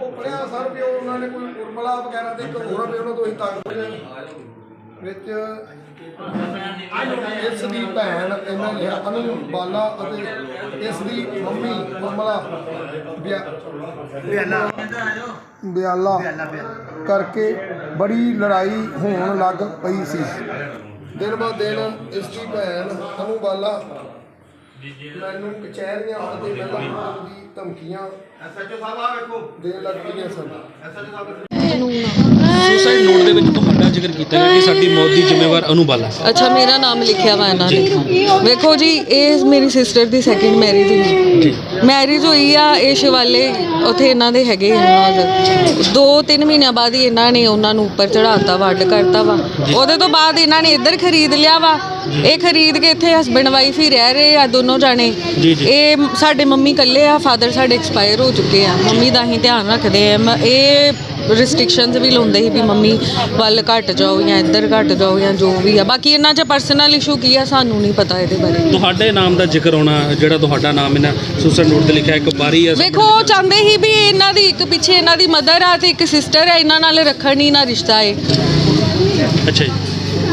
ਉਹ ਪੜਿਆ ਸਰ ਵੀ ਉਹ ਉਹਨਾਂ ਨੇ ਕੋਈ ਉਰਮਲਾ ਵਗੈਰਾ ਦੇ ਇੱਕ ਹੋਰ ਵੀ ਉਹਨਾਂ ਤੋਂ ਹੀ ਤੰਗ ਹੋਏ ਵਿੱਚ ਇਸ ਦੀ ਭੈਣ ਇਹਨਾਂ ਨੇ ਅਨੂ ਬਾਲਾ ਅਤੇ ਇਸ ਦੀ ਮੰਮੀ ਬਿਆਲਾ ਬਿਆਲਾ ਕਰਕੇ ਬੜੀ ਲੜਾਈ ਹੋਣ ਲੱਗ ਪਈ ਸੀ। ਦਿਨ ਬ ਦਿਨ ਇਸ ਦੀ ਭੈਣ ਅਨੂ ਬਾਲਾ ਮੈਨੂੰ ਕਚਹਿਰੀਆਂ ਅਤੇ ਪਹਿਲਾਂ ਦੀ ਧਮਕੀਆਂ ਐਸਐਚਓ ਸਾਹਿਬ ਆ ਵੇਖੋ। ਦੇਣ ਲੱਗ ਪਈਆਂ ਸਨ। ਸੁਸਾਈਡ ਨੋਟ ਦੇ ਵਿੱਚ ਤੁਹਾਡਾ ਜ਼ਿਕਰ ਕੀਤਾ ਗਿਆ ਕਿ ਸਾਡੀ ਮੌਤ ਦੀ ਜ਼ਿੰਮੇਵਾਰ ਅਨੁਬਾਲਾ ਅੱਛਾ ਮੇਰਾ ਨਾਮ ਲਿਖਿਆ ਵਾ ਇਹਨਾਂ ਨੇ। ਵੇਖੋ ਜੀ ਇਹ ਮੇਰੀ ਸਿਸਟਰ ਦੀ ਸੈਕਿੰਡ ਮੈਰਿਜ ਹੀ ਮੈਰਿਜ ਹੋਈ ਆ ਇਹ ਸ਼ਿਵਾਲੇ ਉਥੇ ਇਹਨਾਂ ਦੇ ਹੈਗੇ ਇਹਨਾਂ ਦੋ ਤਿੰਨ ਮਹੀਨਿਆਂ ਬਾਅਦ ਹੀ ਇਹਨਾਂ ਨੇ ਉਹਨਾਂ ਨੂੰ ਉੱਪਰ ਚੜਾਤਾ ਵਾ ਅੱਡ ਕਰਤਾ ਵਾ। ਉਹਦੇ ਤੋਂ ਬਾਅਦ ਇਹਨਾਂ ਨੇ ਇੱਧਰ ਖਰੀਦ ਲਿਆ ਵਾ। ਇਹ ਖਰੀਦ ਕੇ ਇੱਥੇ ਹਸਬੰਡ ਵਾਈਫ ਹੀ ਰਹਿ ਰਹੇ ਆ ਦੋਨੋਂ ਜਾਣੇ। ਇਹ ਸਾਡੇ ਮੰਮੀ ਇਕੱਲੇ ਆ ਫਾਦਰ ਸਾਡੇ ਐਕਸਪਾਇਰ ਹੋ ਚੁੱਕੇ ਆ। ਮੰਮੀ ਦਾ ਹੀ ਧਿਆਨ ਰੱਖਦੇ ਆ। ਇਹ ਰਿਸਟ੍ਰਿਕਸ਼ਨਸ ਵੀ ਲਾਉਂਦੇ ਸੀ ਵੀ ਮੰਮੀ ਵੱਲ ਘਟ ਜਾਓ ਜਾਂ ਇੱਧਰ ਘਟ ਜਾਓ ਜਾਂ ਜੋ ਵੀ ਆ। ਬਾਕੀ ਇਹਨਾਂ 'ਚ ਪਰਸਨਲ ਇਸ਼ੂ ਕੀ ਆ ਸਾਨੂੰ ਨਹੀਂ ਪਤਾ ਇਹਦੇ ਬਾਰੇ। ਤੁਹਾਡੇ ਨਾਮ ਦਾ ਜ਼ਿਕਰ ਹੋਣਾ ਜਿਹੜਾ ਤੁਹਾਡਾ ਨਾਮ ਇਹਨਾਂ ਸੁਸਾਈਡ ਨੋਟ ਤੇ ਲਿਖਿਆ ਇੱਕ ਬਾਰੀ ਹੈ ਵੇਖੋ ਉਹ ਚਾਹੁੰਦੇ ਸੀ ਵੀ ਇਹਨਾਂ ਦੀ ਇੱਕ ਪਿੱਛੇ ਇਹਨਾਂ ਦੀ ਮਦਰ ਆ ਤੇ ਇੱਕ ਸਿਸਟਰ ਹੈ ਇਹਨਾਂ ਨਾਲ ਰੱਖਣ ਹੀ ਨਾ ਰਿਸ਼ਤਾ ਹੈ ਅੱਛਾ ਜੀ।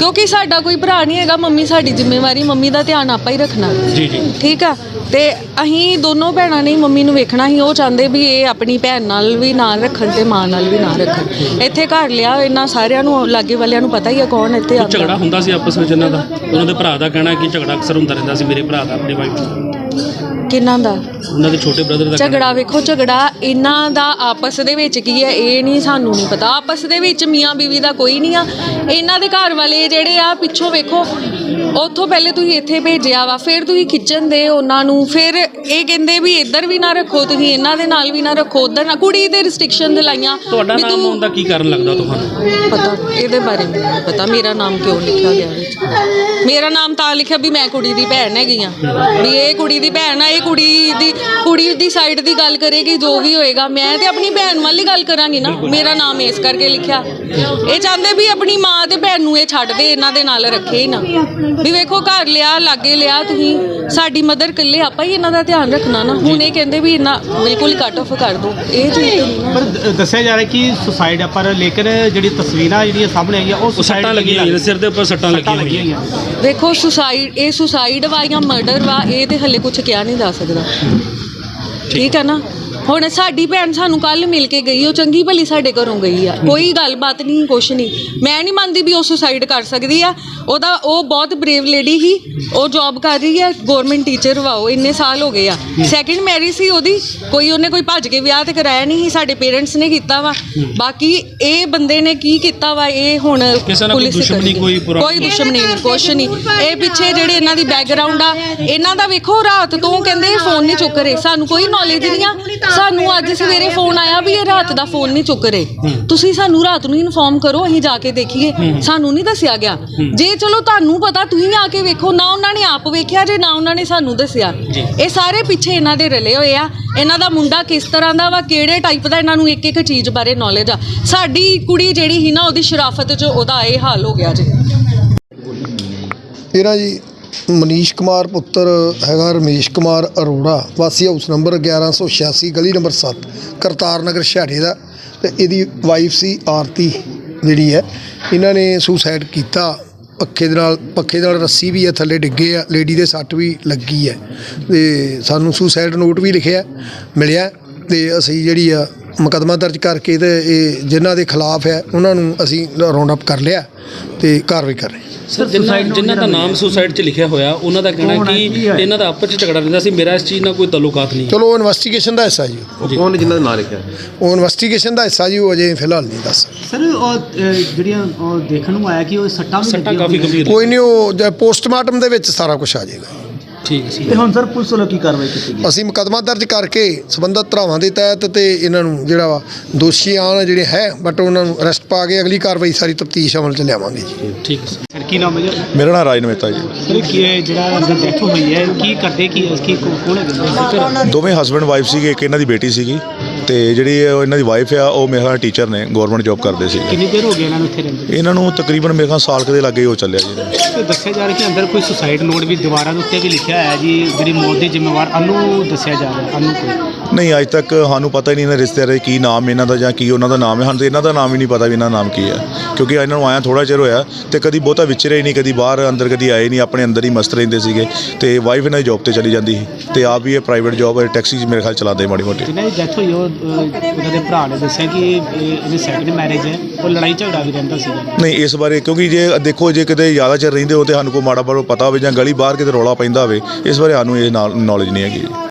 ਕਿਉਂਕਿ ਸਾਡਾ ਕੋਈ ਭਰਾ ਨਹੀਂ ਹੈਗਾ ਮੰਮੀ ਸਾਡੀ ਜ਼ਿੰਮੇਵਾਰੀ ਮੰਮੀ ਦਾ ਧਿਆਨ ਆਪਾਂ ਹੀ ਰੱਖਣਾ। ਜੀ ਜੀ। ਠੀਕ ਆ? ਤੇ ਅਸੀਂ ਦੋਨੋਂ ਭੈਣਾਂ ਨੇ ਹੀ ਮੰਮੀ ਨੂੰ ਵੇਖਣਾ ਸੀ ਉਹ ਚਾਹੁੰਦੇ ਵੀ ਇਹ ਆਪਣੀ ਭੈਣ ਨਾਲ ਵੀ ਨਾਲ ਰੱਖਣ ਤੇ ਮਾਂ ਨਾਲ ਵੀ ਨਾ ਰੱਖਣ। ਇੱਥੇ ਘਰ ਲਿਆ ਇਹਨਾਂ ਸਾਰਿਆਂ ਨੂੰ ਲਾਗੇ ਵਾਲਿਆਂ ਨੂੰ ਪਤਾ ਹੀ ਆ ਕੌਣ ਇੱਥੇ ਕੋਈ ਝਗੜਾ ਆਉਂਦਾ ਹੁੰਦਾ ਸੀ ਆਪਸ ਵਿੱਚ ਇਹਨਾਂ ਦਾ? ਉਹਨਾਂ ਦੇ ਭਰਾ ਦਾ ਕਹਿਣਾ ਕਿ ਝਗੜਾ ਅਕਸਰ ਹੁੰਦਾ ਰਹਿੰਦਾ ਸੀ ਮੇਰੇ ਭਰਾ ਦਾ ਆਪਣੀ ਵਾਈਫ ਕਿੰਨਾਂ ਦਾ ਉਹਨਾਂ ਦੇ ਛੋਟੇ ਬ੍ਰਦਰ ਦਾ। ਝਗੜਾ ਵੇਖੋ ਝਗੜਾ ਇਹਨਾਂ ਦਾ ਆਪਸ ਦੇ ਵਿੱਚ ਕੀ ਹੈ ਇਹ ਨਹੀਂ ਸਾਨੂੰ ਨਹੀਂ ਪਤਾ ਆਪਸ ਦੇ ਵਿੱਚ ਮੀਆਂ ਬੀਵੀ ਦਾ ਕੋਈ ਨਹੀਂ ਆ ਇਹਨਾਂ ਦੇ ਘਰ ਵਾਲੇ ਜਿਹੜੇ ਆ ਪਿੱਛੋਂ ਵੇਖੋ ਉੱਥੋਂ ਪਹਿਲੇ ਤੁਸੀਂ ਇੱਥੇ ਭੇਜਿਆ ਵਾ ਫਿਰ ਤੁਸੀਂ ਕਿਚਨ ਦੇ ਉਹਨਾਂ ਨੂੰ ਫਿਰ ਇਹ ਕਹਿੰਦੇ ਵੀ ਇੱਧਰ ਵੀ ਨਾ ਰੱਖੋ ਤੁਸੀਂ ਇਹਨਾਂ ਦੇ ਨਾਲ ਵੀ ਨਾ ਰੱਖੋ ਉੱਧਰ ਨਾ ਕੁੜੀ ਦੇ ਰਿਸਟ੍ਰਿਕਸ਼ਨ ਲਾਈਆਂ ਤੁਹਾਡਾ ਵੀ ਨਾਮ ਤੂੰ- ਦਾ ਕੀ ਕਾਰਨ ਲੱਗਦਾ ਤੁਹਾਨੂੰ? ਪਤਾ ਇਹਦੇ ਬਾਰੇ ਮੈਨੂੰ ਨਹੀਂ ਪਤਾ ਮੇਰਾ ਨਾਮ ਕਿਉਂ ਲਿਖਿਆ ਗਿਆ ਵਿੱਚ? ਮੇਰਾ ਨਾਮ ਤਾਂ ਲਿਖਿਆ ਵੀ ਮੈਂ ਕੁੜੀ ਦੀ ਭੈਣ ਹੈਗੀ ਆ ਵੀ ਇਹ ਕੁੜੀ ਦੀ ਭੈਣ ਆ ਇਹ ਕੁੜੀ ਦੀ ਕੁੜੀ ਦੀ ਸਾਈਡ ਦੀ ਗੱਲ ਕਰੇਗੀ ਜੋ ਵੀ ਹੋਏਗਾ ਮੈਂ ਤੇ ਆਪਣੀ ਭੈਣ ਵਾਲੀ ਗੱਲ ਕਰਾਂਗੀ ਨਾ ਮੇਰਾ ਨਾਮ ਇਸ ਕਰਕੇ ਲਿਖਿਆ। ਇਹ ਚਾਹੁੰਦੇ ਵੀ ਆਪਣੀ ਮਾਂ ਤੇ ਭੈਣ ਨੂੰ ਇਹ ਛੱਡ ਦੇ ਇਹਨਾਂ ਦੇ ਨਾਲ ਰੱਖੇ ਹੀ ਨਾ। ਵੀ ਵੇਖੋ ਘਰ ਲਿਆ ਲਾਗੇ ਲਿਆ ਤੁਸੀਂ। ਸਾਡੀ ਮਦਰ ਇਕੱਲੇ ਆਪਾਂ ਹੀ ਇਹਨਾਂ ਦਾ ਧਿਆਨ ਰੱਖਣਾ ਨਾ। ਹੁਣ ਇਹ ਕਹਿੰਦੇ ਵੀ ਇਹਨਾਂ ਬਿਲਕੁਲ ਕੱਟ ਆਫ ਕਰ ਦਿਓ ਇਹ ਚੀਜ਼ ਤਾਂ ਨਹੀਂ ਨਾ। ਪਰ ਦ- ਦੱਸਿਆ ਜਾ ਰਿਹਾ ਕਿ ਸੁਸਾਈਡ ਆ ਪਰ ਲੇਕਿਨ ਜਿਹੜੀ ਤਸਵੀਰਾਂ ਜਿਹੜੀਆਂ ਸਾਹਮਣੇ ਆਈਆਂ ਉਹ ਉਹ ਸੁਸਾਈਡ ਸੱਟਾਂ ਲੱਗੀਆਂ ਹੋਈਆਂ ਸਿਰ ਦੇ ਉੱਪਰ ਸੱਟਾਂ ਲੱਗੀਆਂ ਹੋਈਆਂ। ਹੋਈਆਂ। ਵੇਖੋ ਸੁਸਾਈਡ ਇਹ ਸੁਸਾਈਡ ਵਾ ਜਾਂ ਮਰਡਰ ਵਾ ਇਹ ਤੇ ਹੱਲੇ ਕੁਝ ਕਿਹਾ ਨਹੀਂ ਜਾ ਸਕਦਾ। ਠੀਕ ਹੈ ਨਾ? ਹੁਣ ਸਾਡੀ ਭੈਣ ਸਾਨੂੰ ਕੱਲ ਮਿਲ ਕੇ ਗਈ ਉਹ ਚੰਗੀ ਭਲੀ ਸਾਡੇ ਘਰੋਂ ਗਈ ਆ। ਕੋਈ ਗੱਲਬਾਤ ਨਹੀਂ ਕੁਛ ਨਹੀਂ ਮੈਂ ਨਹੀਂ ਮੰਨਦੀ ਵੀ ਉਹ ਸੁਸਾਈਡ ਕਰ ਸਕਦੀ ਆ। ਉਹਦਾ ਉਹ ਬਹੁਤ ਬਰੇਵ ਲੇਡੀ ਸੀ। ਉਹ ਜੌਬ ਕਰ ਰਹੀ ਹੈ ਗਵਰਨਮੈਂਟ ਟੀਚਰ ਵਾ ਉਹ ਇੰਨੇ ਸਾਲ ਹੋ ਗਏ ਆ। ਸੈਕਿੰਡ ਮੈਰਿਜ ਸੀ ਉਹਦੀ। ਕੋਈ ਉਹਨੇ ਕੋਈ ਭੱਜ ਕੇ ਵਿਆਹ ਤੇ ਕਰਾਇਆ ਨਹੀਂ ਸੀ ਸਾਡੇ ਪੇਰੈਂਟਸ ਨੇ ਕੀਤਾ ਵਾ। ਬਾਕੀ ਇਹ ਬੰਦੇ ਨੇ ਕੀ ਕੀਤਾ ਵਾ ਇਹ ਹੁਣ ਕਿਸੇ ਨਾਲ ਕੋਈ ਪੁਲਿਸ ਦੁਸ਼ਮਣੀ, ਕਰੇਗੀ। ਕੋਈ ਪੁਰਾਣੀ- ਕੋਈ ਦੁਸ਼ਮਣੀ ਨਹੀਂ ਕੁਛ ਨਹੀਂ ਇਹ ਪਿੱਛੇ ਜਿਹੜੇ ਇਹਨਾਂ ਦੀ ਬੈਕਗ੍ਰਾਉਂਡ ਆ ਇਹਨਾਂ ਦਾ ਵੇਖੋ ਰਾਤ ਤੋਂ ਕਹਿੰਦੇ ਫੋਨ ਨਹੀਂ ਚੁੱਕ ਰਹੇ। ਸਾਨੂੰ ਕੋਈ ਨੌਲੇਜ ਨਹੀਂ ਆ। ਸਾਨੂੰ ਅੱਜ ਸਵੇਰੇ ਫੋਨ ਆਇਆ ਵੀ ਇਹ ਰਾਤ ਦਾ ਫੋਨ ਨਹੀਂ ਚੁੱਕ ਰਹੇ। ਤੁਸੀਂ ਸਾਨੂੰ ਰਾਤ ਨੂੰ ਇਨਫੋਰਮ ਕਰੋ ਅਸੀਂ ਜਾ ਕੇ ਦੇਖੀਏ। ਸਾਨੂੰ ਨਹੀਂ ਦੱਸਿਆ ਗਿਆ। ਜੇ ਚਲੋ ਤੁਹਾਨੂੰ ਪਤਾ ਤੁਸੀਂ ਆ ਕੇ ਵੇਖੋ ਨਾ ਉਹਨਾਂ ਨੇ ਆਪ ਵੇਖਿਆ ਜੇ ਨਾ ਉਹਨਾਂ ਨੇ ਸਾਨੂੰ ਦੱਸਿਆ। ਇਹ ਸਾਰੇ ਪਿੱਛੇ ਇਹਨਾਂ ਦੇ ਰਲੇ ਹੋਏ ਆ। ਇਹਨਾਂ ਦਾ ਮੁੰਡਾ ਕਿਸ ਤਰ੍ਹਾਂ ਦਾ ਵਾ ਕਿਹੜੇ ਟਾਈਪ ਦਾ ਇਹਨਾਂ ਨੂੰ ਇੱਕ ਇੱਕ ਚੀਜ਼ ਬਾਰੇ ਨੌਲੇਜ ਆ। ਸਾਡੀ ਕੁੜੀ ਜਿਹੜੀ ਸੀ ਨਾ ਉਹਦੀ ਸ਼ਰਾਫਤ 'ਚ ਉਹਦਾ ਇਹ ਹਾਲ ਹੋ ਗਿਆ ਜੀ। ਇਹਦਾ ਜੀ ਮਨੀਸ਼ ਕੁਮਾਰ ਪੁੱਤਰ ਹੈਗਾ ਰਮੇਸ਼ ਕੁਮਾਰ ਅਰੋੜਾ, ਵਾਸੀ ਹਾਊਸ ਨੰਬਰ 1186 ਗਲੀ ਨੰਬਰ 7 ਕਰਤਾਰ ਨਗਰ ਛਾੜੇ ਦਾ ਤੇ ਇਹਦੀ ਵਾਈਫ ਸੀ ਆਰਤੀ ਜਿਹੜੀ ਹੈ। ਇਹਨਾਂ ਨੇ ਸੁਸਾਈਡ ਕੀਤਾ। ਪੱਖੇ ਦੇ ਨਾਲ, ਪੱਖੇ ਦੇ ਨਾਲ ਰੱਸੀ ਵੀ ਹੈ, ਥੱਲੇ ਡਿੱਗੇ ਆ ਲੇਡੀ ਦੇ ਸੱਟ ਵੀ ਲੱਗੀ ਹੈ। ਤੇ ਸਾਨੂੰ ਸੁਸਾਈਡ ਨੋਟ ਵੀ ਲਿਖਿਆ, ਮਿਲਿਆ ਤੇ ਅਸੀਂ ਜਿਹੜੀ ਆ ਮੁਕੱਦਮਾ ਦਰਜ ਕਰਕੇ ਤੇ ਇਹ ਜਿਨ੍ਹਾਂ ਦੇ ਖਿਲਾਫ ਹੈ ਉਹਨਾਂ ਨੂੰ ਅਸੀਂ ਰਾਉਂਡ ਅਪ ਕਰ ਲਿਆ ਤੇ ਕਾਰਵਾਈ ਕਰ ਰਹੇ ਹਾਂ। ਸਰ ਜਿਨ੍ਹਾਂ ਜਿਨ੍ਹਾਂ ਦਾ ਨਾਮ ਸੁਸਾਈਡ 'ਚ ਲਿਖਿਆ ਹੋਇਆ ਉਹਨਾਂ ਦਾ ਕਹਿਣਾ ਕਿ ਇਹਨਾਂ ਦਾ ਆਪਸ 'ਚ ਝਗੜਾ ਰਹਿੰਦਾ ਸੀ। ਮੇਰਾ ਇਸ ਚੀਜ਼ ਨਾਲ ਕੋਈ ਤਾਲੁਕਾਤ ਨਹੀਂ ਚਲੋ ਇਨਵੈਸਟੀਗੇਸ਼ਨ ਦਾ ਹਿੱਸਾ ਜੀ ਜੀ। ਕੌਣ ਜਿਨ੍ਹਾਂ ਦਾ ਨਾਂ ਲਿਖਿਆ? ਉਹ ਇਨਵੈਸਟੀਗੇਸ਼ਨ ਦਾ ਹਿੱਸਾ ਜੀ ਉਹ ਅਜੇ ਫਿਲਹਾਲ ਨਹੀਂ ਦੱਸ ਸਰ ਉਹ ਜਿਹੜੀਆਂ ਉਹ ਦੇਖਣ ਨੂੰ ਆਇਆ ਕਿ ਉਹ ਸੱਟਾਂ ਵੀ ਸੱਟਾਂ ਲੱਗੀਆਂ ਕਾਫੀ ਹੋਈਆਂ। ਗੰਭੀਰ ਕੋਈ ਨਹੀਂ ਉਹ ਪੋਸਟਮਾਰਟਮ ਦੇ ਵਿੱਚ ਸਾਰਾ ਕੁਝ ਆ ਜਾਏਗਾ। ਠੀਕ ਸੀ ਤੇ ਹੁਣ ਸਰ ਪੁਲਿਸ ਵੱਲੋਂ ਕੀ ਕਾਰਵਾਈ ਕੀਤੀ ਗਈ? ਅਸੀਂ ਮੁਕੱਦਮਾ ਦਰਜ ਕਰਕੇ ਸਬੰਧਤ ਧਰਾਵਾਂ ਦੇ ਤਹਿਤ ਤੇ ਇਹਨਾਂ ਨੂੰ ਜਿਹੜਾ ਵਾ ਦੋਸ਼ੀ ਆਣ ਜਿਹੜੇ ਹੈ ਬਟ ਉਹਨਾਂ ਨੂੰ ਅਰੈਸਟ ਪਾ ਕੇ ਅਗਲੀ ਕਾਰਵਾਈ ਸਾਰੀ ਤਫਤੀਸ਼ ਅਮਲ ਚ ਲਿਆਵਾਂਗੇ ਜੀ। ਠੀਕ ਹੈ ਸਰ। ਸਰ ਕੀ ਨਾਮ ਹੈ ਜੀ ਮੇਰਾ ਨਾਮ ਰਾਜ ਨਮੇਤਾ ਜੀ। ਸਰ ਕੀ ਇਹ ਜਿਹੜਾ ਅੰਦਰ ਡੈਥ ਹੋਈ ਹੈ ਕੀ ਕਰਦੇ ਕੀ ਇਸ ਕੀ ਕੌਣ ਹੈ ਦੋਵੇਂ ਹਸਬੰਡ ਵਾਈਫ ਸੀਗੇ ਇੱਕ ਇਹਨਾਂ ਦੀ ਬੇਟੀ ਸੀਗੀ। ਤੇ ਜਿਹੜੀ ਇਹ ਇਹਨਾਂ ਦੀ ਵਾਈਫ ਆ ਉਹ ਮੇਰੇ ਖਿਆਲ ਟੀਚਰ ਨੇ ਗਵਰਨਮੈਂਟ ਜੌਬ ਕਰਦੇ ਸੀ। ਕਿੰਨੀ ਦੇਰ ਹੋ ਗਈ ਇਹਨਾਂ ਨੂੰ ਇੱਥੇ ਰਹਿੰਦੇ ਇਹਨਾਂ ਨੂੰ ਤਕਰੀਬਨ ਮੇਰੇ ਖਿਆਲ ਸਾਲ ਕੁ ਦੇ ਲੱਗੇ ਉਹ ਚੱਲਿਆ ਜੀ। ਤੇ ਦੱਸਿਆ ਜਾ ਰਿਹਾ ਕਿ ਅੰਦਰ ਕੋਈ ਸੁਸਾਈਡ ਨੋਟ ਵੀ ਦੀਵਾਰਾਂ ਦੇ ਉੱਤੇ ਵੀ ਲਿਖਿਆ ਹੋਇਆ ਜੀ ਜਿਹੜੀ ਮੌਤ ਦੀ ਜ਼ਿੰਮੇਵਾਰ ਅਨੂ ਦੱਸਿਆ ਜਾ ਰਿਹਾ ਅਨੂ ਕੋਈ। ਨਹੀਂ ਅੱਜ ਤੱਕ ਸਾਨੂੰ ਪਤਾ ਹੀ ਨਹੀਂ ਇਹਨਾਂ ਰਿਸ਼ਤੇਦਾਰਾਂ ਦੇ ਕੀ ਨਾਮ ਇਹਨਾਂ ਦਾ ਜਾਂ ਕੀ ਉਹਨਾਂ ਦਾ ਨਾਮ ਹੈ। ਸਾਨੂੰ ਤਾਂ ਇਹਨਾਂ ਦਾ ਨਾਮ ਹੀ ਨਹੀਂ ਪਤਾ ਵੀ ਇਹਨਾਂ ਦਾ ਨਾਮ ਕੀ ਹੈ। ਕਿਉਂਕਿ ਇਹਨਾਂ ਨੂੰ ਆਇਆ ਥੋੜਾ ਚਿਰ ਹੋਇਆ ਤੇ ਕਦੀ ਬਹੁਤਾ ਵਿਚਰੇ ਹੀ ਨਹੀਂ ਕਦੀ ਬਾਹਰ ਅੰਦਰ ਕਦੀ ਆਏ ਨਹੀਂ ਆਪਣੇ ਅੰਦਰ ਹੀ ਮਸਤ ਰਹਿੰਦੇ ਸੀਗੇ ਤੇ ਵਾਈਫ ਇਹਨਾਂ ਦੀ ਜੌਬ ਤੇ ਚਲੀ ਜਾਂਦੀ ਸੀ ਤੇ ਆਪ ਵੀ ਇਹ ਪ੍ਰਾਈਵੇਟ ਜੌਬ ਹੈ ਟੈਕਸੀ 'ਚ ਮੇਰੇ ਖਿਆਲ ਚਲਾਉਂਦੇ ਮਾੜੀ ਮੋਟੀ। ਜਿਨ੍ਹਾਂ ਦੀ ਡੈਥ ਹੋਈ ਉਹ ਅਹ, ਉਹਨਾਂ ਦੇ ਭਰਾ ਨੇ ਦੱਸਿਆ ਕਿ ਇਹ- ਇਹਦੀ ਸੈਕਿੰਡ ਮੈਰਿਜ ਹੈ। ਉਹ ਲੜਾਈ ਝਗੜਾ ਵੀ ਰਹਿੰਦਾ ਸੀਗਾ। ਨਹੀਂ ਇਸ ਬਾਰੇ ਕਿਉਂਕਿ ਜੇ ਦੇਖੋ ਜੇ ਕਿਤੇ ਜ਼ਿਆਦਾ ਚਿਰ ਰਹਿੰਦੇ ਹੋ ਤੇ ਸਾਨੂੰ ਕੋਈ ਮਾੜਾ ਬਾੜਾ ਪਤਾ ਹੋਵੇ ਜਾਂ ਗਲੀ ਬਾਹਰ ਕਿਤੇ ਰੌਲਾ ਪੈਂਦਾ ਹੋਵੇ ਇਸ ਬਾਰੇ ਸਾਨੂੰ ਇਹ ਨੌਲੇਜ ਨਹੀਂ ਹੈਗੀ।